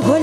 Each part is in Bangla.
ভুল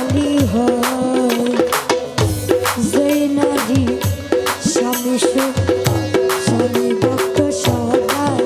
খালি হয়। যে নারী স্বামী স্বামী ভক্ত সবাই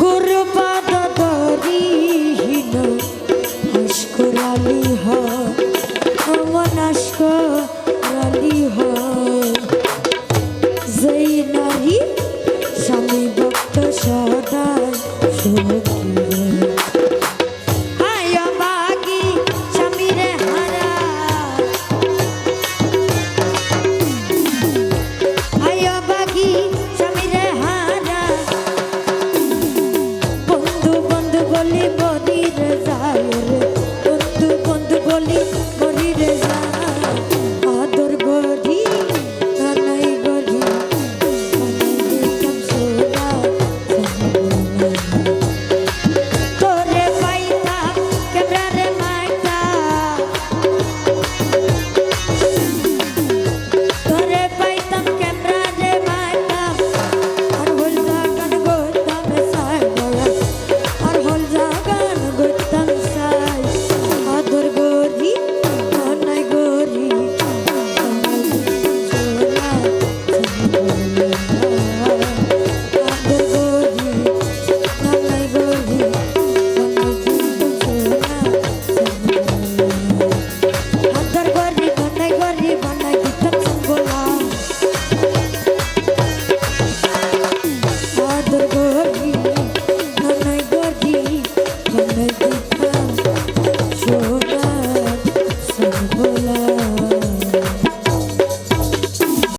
গুরু পাদ ধরিহীন হাসকরালি হয়। নমনাস্কর Oh.